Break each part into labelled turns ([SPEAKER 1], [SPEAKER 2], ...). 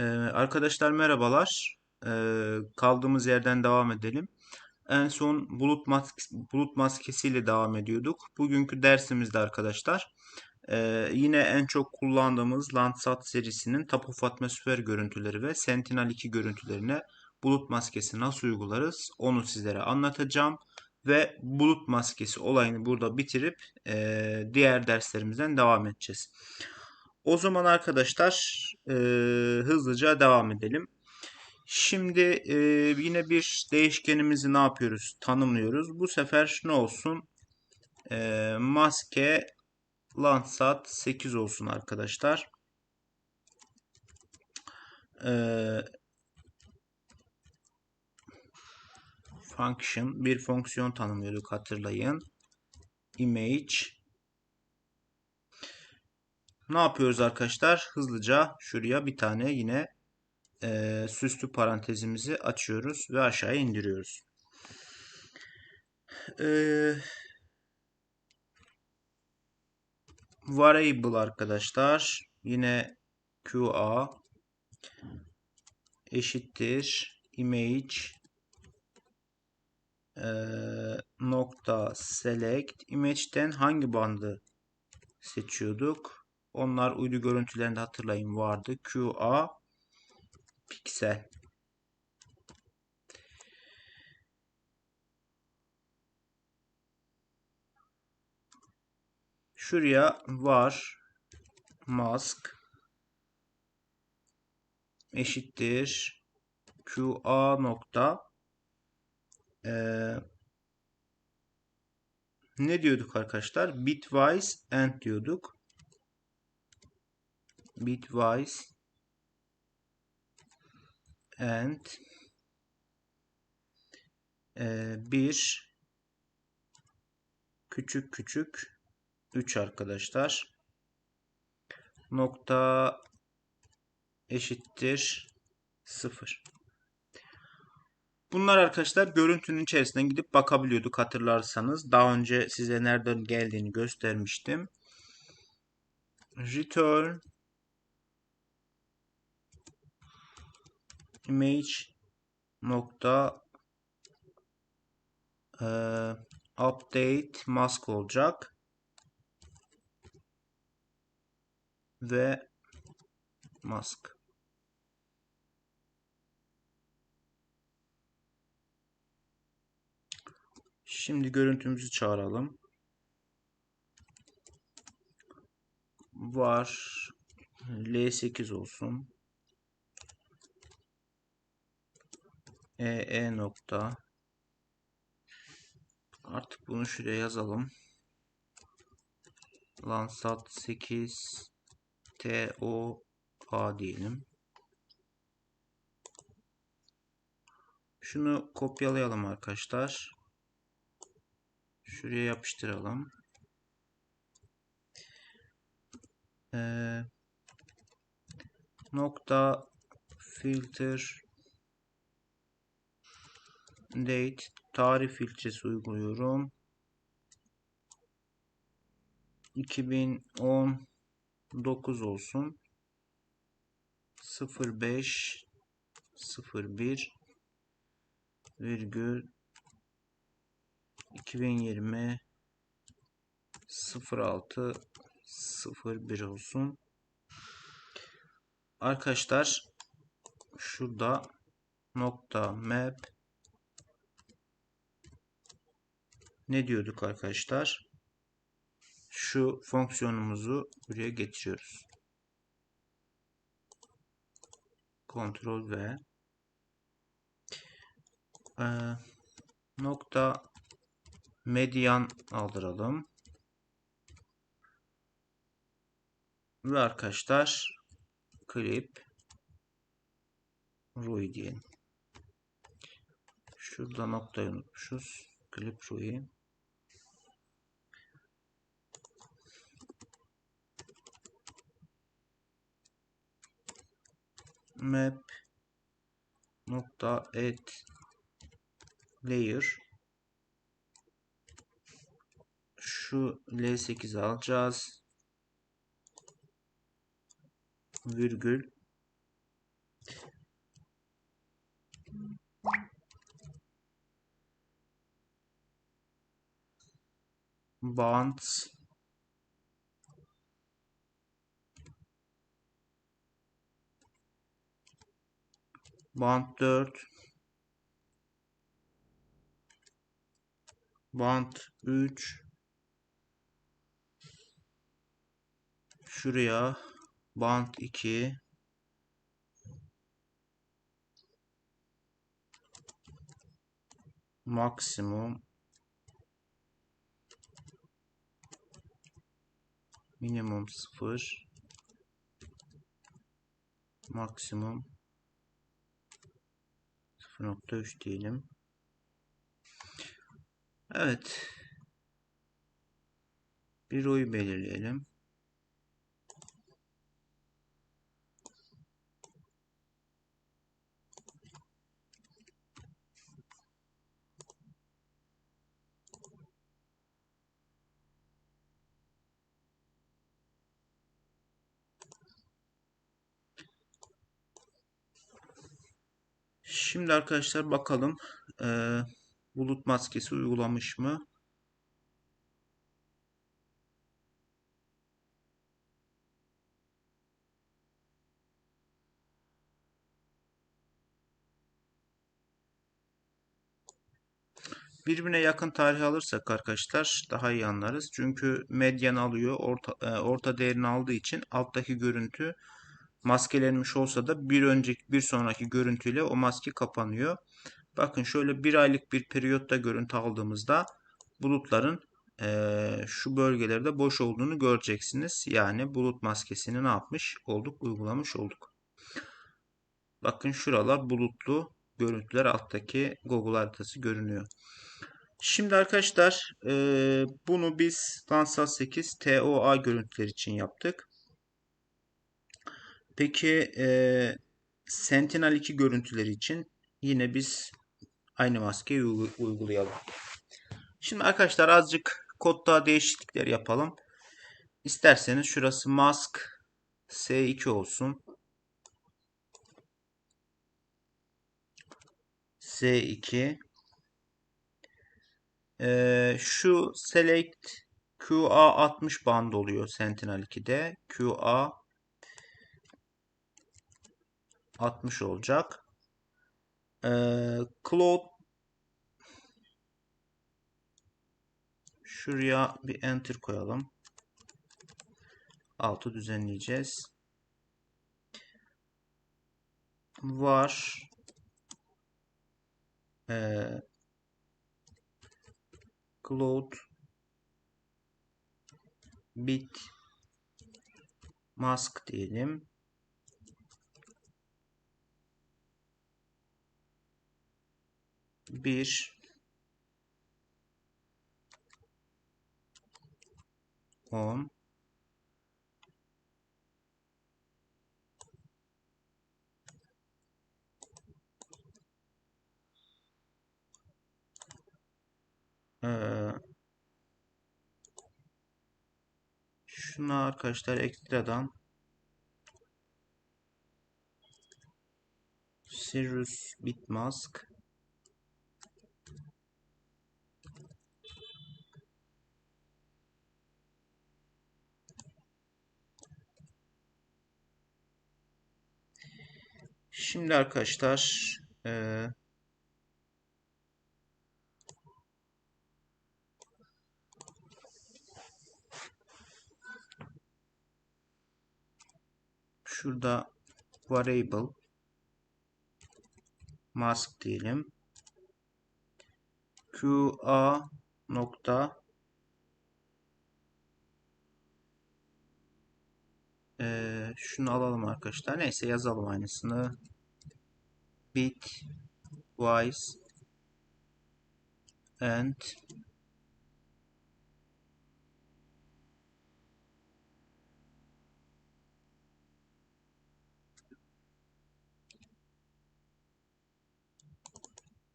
[SPEAKER 1] Ee, arkadaşlar merhabalar. Ee, kaldığımız yerden devam edelim. En son bulut, mask bulut maskesiyle devam ediyorduk. Bugünkü dersimizde arkadaşlar e, yine en çok kullandığımız Landsat serisinin of Atmosfer görüntüleri ve Sentinel-2 görüntülerine bulut maskesi nasıl uygularız onu sizlere anlatacağım. Ve bulut maskesi olayını burada bitirip e, diğer derslerimizden devam edeceğiz. O zaman arkadaşlar e, hızlıca devam edelim. Şimdi e, yine bir değişkenimizi ne yapıyoruz? Tanımlıyoruz. Bu sefer ne olsun? E, maske Landsat 8 olsun arkadaşlar. E, function bir fonksiyon tanımlıyorduk hatırlayın. Image ne yapıyoruz arkadaşlar? Hızlıca şuraya bir tane yine e, süslü parantezimizi açıyoruz ve aşağıya indiriyoruz. E, variable arkadaşlar yine QA eşittir image e, nokta select image'den hangi bandı seçiyorduk? Onlar uydu görüntülerinde hatırlayın vardı. QA piksel. Şuraya var mask eşittir QA nokta ee, ne diyorduk arkadaşlar? Bitwise end diyorduk bitwise and e, bir küçük küçük 3 arkadaşlar nokta eşittir 0 Bunlar arkadaşlar görüntünün içerisinden gidip bakabiliyorduk hatırlarsanız. Daha önce size nereden geldiğini göstermiştim. Return image nokta update mask olacak ve mask Şimdi görüntümüzü çağıralım. Var L8 olsun. E, e nokta artık bunu şuraya yazalım Landsat 8 TO A diyelim. Şunu kopyalayalım arkadaşlar. Şuraya yapıştıralım. Ee, nokta filter date tarih filtresi uyguluyorum. 2019 olsun. 05 01 virgül 2020 06 01 olsun. Arkadaşlar şurada nokta map ne diyorduk arkadaşlar? Şu fonksiyonumuzu buraya getiriyoruz. Ctrl V ee, nokta median aldıralım. Ve arkadaşlar clip Rui diyelim. Şurada noktayı unutmuşuz. Clip Rui. Map nokta add layer. Şu L8'i alacağız. Virgül. Bant Bant 4 Bant 3 Şuraya Bant 2 Maksimum. Minimum 0 Maksimum 0.3 diyelim. Evet. Bir oy belirleyelim. Şimdi arkadaşlar bakalım eee, bulut maskesi uygulamış mı? Birbirine yakın tarih alırsak arkadaşlar daha iyi anlarız. Çünkü medyan alıyor, orta, e, orta değerini aldığı için alttaki görüntü maskelenmiş olsa da bir önceki bir sonraki görüntüyle o maske kapanıyor. Bakın şöyle bir aylık bir periyotta görüntü aldığımızda bulutların eee, şu bölgelerde boş olduğunu göreceksiniz. Yani bulut maskesini ne yapmış olduk? Uygulamış olduk. Bakın şuralar bulutlu görüntüler alttaki Google haritası görünüyor. Şimdi arkadaşlar eee, bunu biz Landsat 8 TOA görüntüler için yaptık. Peki eee Sentinel 2 görüntüleri için yine biz aynı maskeyi uygu- uygulayalım. Şimdi arkadaşlar azıcık kodda değişiklikler yapalım. İsterseniz şurası mask S2 olsun. S2 Ee, şu select QA 60 band oluyor Sentinel 2'de. QA 60 olacak. Ee, Cloud şuraya bir enter koyalım. Altı düzenleyeceğiz. Var ee, Cloud bit mask diyelim. Bir. On. Ee, şuna arkadaşlar ekstradan Sirius Bitmask Şimdi arkadaşlar eee şurada variable mask diyelim. QA nokta eee, şunu alalım arkadaşlar. Neyse yazalım aynısını. Bit wise and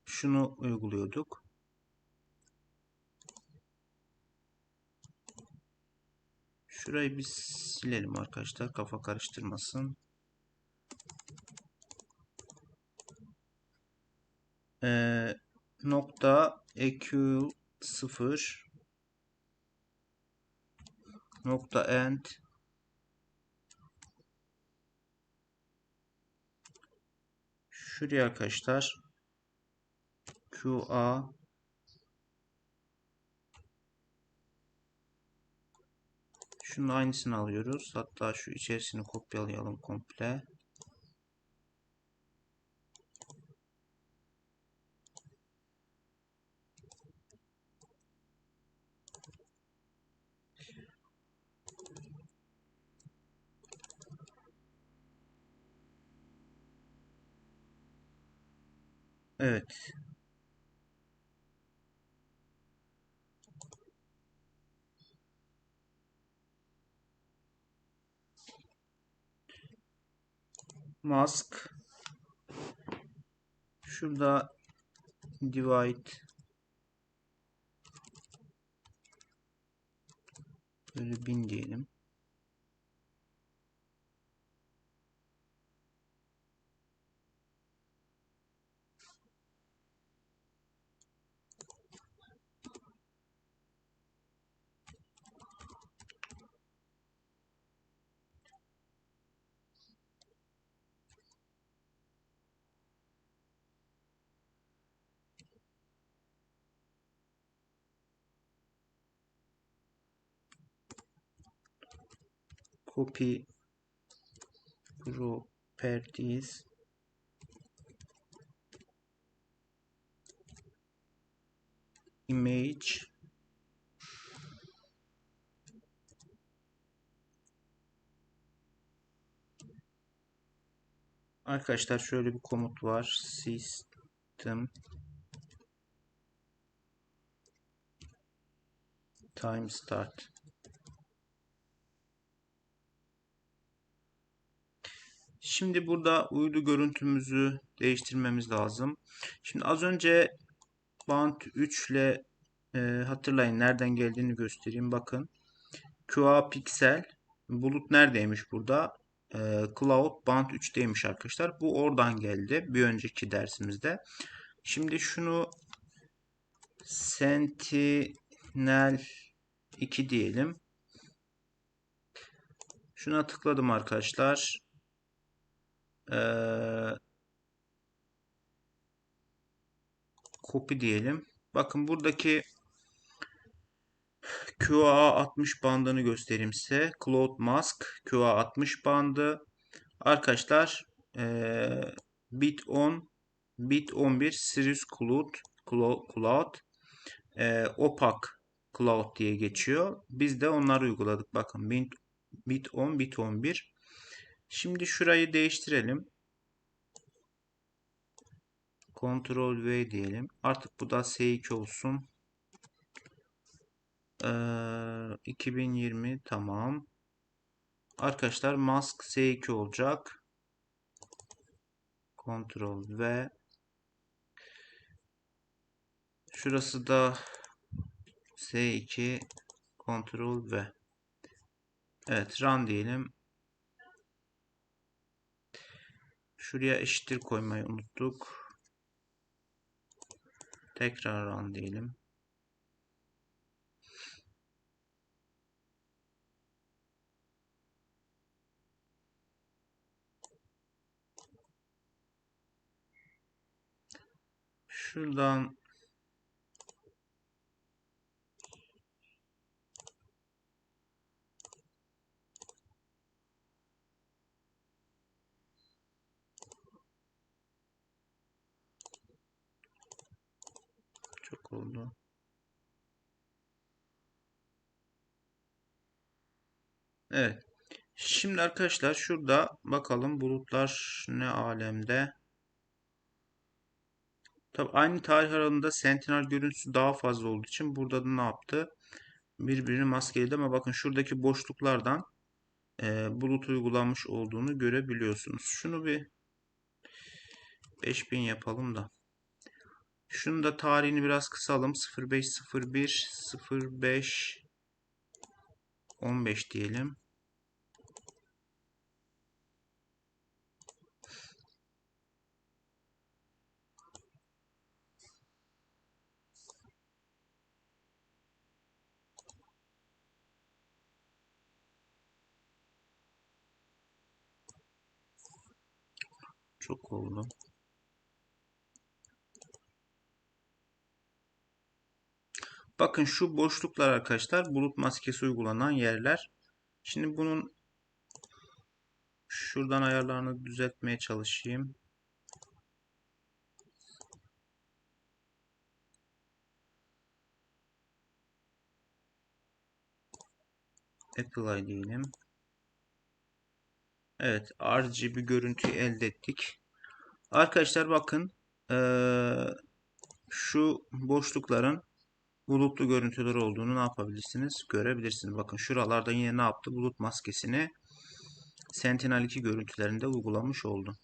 [SPEAKER 1] şunu uyguluyorduk. Şurayı bir silelim arkadaşlar. Kafa karıştırmasın. Ee, nokta equal 0 nokta end şuraya arkadaşlar QA Şunun aynısını alıyoruz. Hatta şu içerisini kopyalayalım komple. Evet. Mask. Şurada divide böyle bin diyelim. Copy properties. İmage. Arkadaşlar şöyle bir komut var. System. Time start Şimdi burada uydu görüntümüzü değiştirmemiz lazım. Şimdi az önce band 3 ile e, hatırlayın nereden geldiğini göstereyim. Bakın QA piksel bulut neredeymiş burada? E, Cloud band 3'teymiş arkadaşlar. Bu oradan geldi bir önceki dersimizde. Şimdi şunu Sentinel 2 diyelim. Şuna tıkladım arkadaşlar. Ee, copy diyelim. Bakın buradaki QA 60 bandını göstereyim size. Cloud Mask QA 60 bandı. Arkadaşlar ee, bit 10 bit 11 Sirius Cloud Cloud, e, Opaque Cloud diye geçiyor. Biz de onları uyguladık. Bakın bit 10 bit 11 Şimdi şurayı değiştirelim. Ctrl V diyelim. Artık bu da S2 olsun. Ee, 2020 tamam. Arkadaşlar mask S2 olacak. Ctrl V. Şurası da S2 Ctrl V. Evet run diyelim. Şuraya eşittir koymayı unuttuk. Tekrar run diyelim. Şuradan Çok oldu. Evet. Şimdi arkadaşlar şurada bakalım bulutlar ne alemde. Tabi aynı tarih aralığında Sentinel görüntüsü daha fazla olduğu için burada da ne yaptı? Birbirini maskeledi ama bakın şuradaki boşluklardan e, bulut uygulanmış olduğunu görebiliyorsunuz. Şunu bir 5000 yapalım da. Şunu da tarihini biraz kısalım. 0501 05 15 diyelim. Çok oldu. Bakın şu boşluklar arkadaşlar bulut maskesi uygulanan yerler. Şimdi bunun şuradan ayarlarını düzeltmeye çalışayım. Apply diyelim. Evet RGB görüntüyü elde ettik. Arkadaşlar bakın ee, şu boşlukların bulutlu görüntüler olduğunu ne yapabilirsiniz? Görebilirsiniz. Bakın şuralarda yine ne yaptı? Bulut maskesini Sentinel-2 görüntülerinde uygulamış oldu.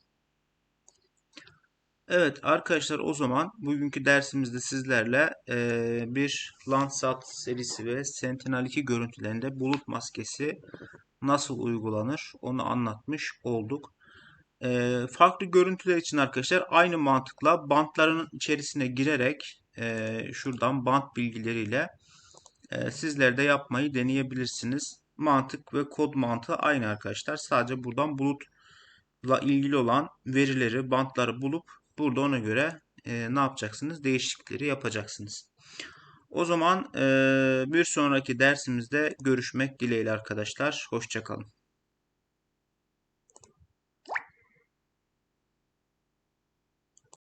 [SPEAKER 1] Evet arkadaşlar o zaman bugünkü dersimizde sizlerle e, bir Landsat serisi ve Sentinel-2 görüntülerinde bulut maskesi nasıl uygulanır onu anlatmış olduk. E, farklı görüntüler için arkadaşlar aynı mantıkla bantların içerisine girerek e, şuradan bant bilgileriyle e, sizler de yapmayı deneyebilirsiniz. Mantık ve kod mantığı aynı arkadaşlar. Sadece buradan bulutla ilgili olan verileri, bantları bulup burada ona göre e, ne yapacaksınız? Değişiklikleri yapacaksınız. O zaman e, bir sonraki dersimizde görüşmek dileğiyle arkadaşlar. Hoşçakalın.